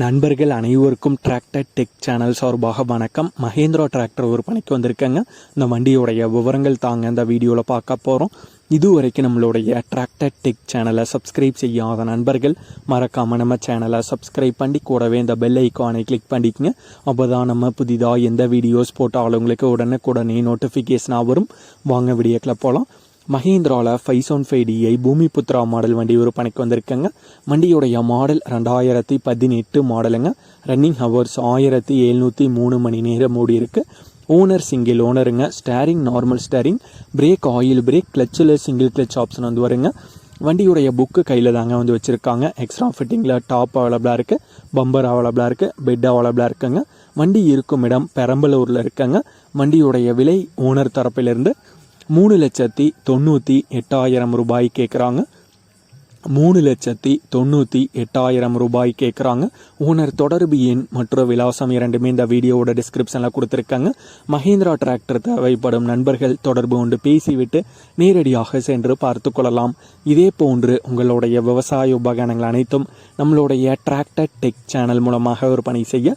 நண்பர்கள் அனைவருக்கும் tractor tech channel சார்பாக வணக்கம். மகேந்திரா டிராக்டர் ஒரு பணிக்கு வந்திருக்கேங்க. இந்த வண்டியோடைய விவரங்கள் தாங்க இந்த வீடியோவில் பார்க்க போகிறோம் இதுவரைக்கும் நம்மளுடைய டிராக்டர் டெக் சேனலை சப்ஸ்கிரைப் செய்யாத நண்பர்கள் மறக்காமல் நம்ம சேனலை சப்ஸ்கிரைப் பண்ணி கூடவே இந்த பெல் ஐக்கானை கிளிக் பண்ணிக்கங்க. அப்போ தான் நம்ம புதிதாக எந்த வீடியோஸ் போட்டாலும் உங்களுக்கு உடனுக்குடனே நோட்டிஃபிகேஷனாக வரும். வாங்க வீடியோக்கில் போகலாம் மஹேந்திராவில் five seven five DI Bhoomi Putra model வண்டி ஒரு பணிக்கு வந்திருக்குங்க. வண்டியுடைய மாடல் ரெண்டாயிரத்தி பதினெட்டு மாடலுங்க. ரன்னிங் ஹவர்ஸ் ஆயிரத்தி எழுநூற்றி மூணு மணி நேரம் ஓடி இருக்கு owner single ஓனருங்க steering normal steering brake oil brake கிளச்சில் single clutch option வந்து வருங்க. வண்டியுடைய புக்கு கையில் தாங்க வந்து வச்சுருக்காங்க. எக்ஸ்ட்ரா ஃபிட்டிங்கில் டாப் அவைலபிளாக இருக்குது பம்பர் அவைலபிளாக இருக்குது பெட் அவைலபிளாக இருக்குங்க. வண்டி இருக்கும் இடம் பெரம்பலூரில் இருக்குங்க. வண்டியுடைய விலை ஓனர் தரப்பிலிருந்து மூணு லட்சத்தி தொண்ணூற்றி எட்டாயிரம் ரூபாய் கேட்குறாங்க மூணு லட்சத்தி தொண்ணூற்றி எட்டாயிரம் ரூபாய் கேட்குறாங்க ஓனர் தொடர்பு எண் மற்றும் விலாசம் இரண்டுமே இந்த வீடியோவோட டிஸ்கிரிப்ஷனில் கொடுத்துருக்காங்க. மஹேந்திரா டிராக்டர் தேவைப்படும் நண்பர்கள் தொடர்பு கொண்டு பேசிவிட்டு நேரடியாக சென்று பார்த்து கொள்ளலாம். இதே போன்று உங்களுடைய விவசாய உபகரணங்கள் அனைத்தும் நம்மளுடைய டிராக்டர் டெக் சேனல் மூலமாக விற்பனை செய்ய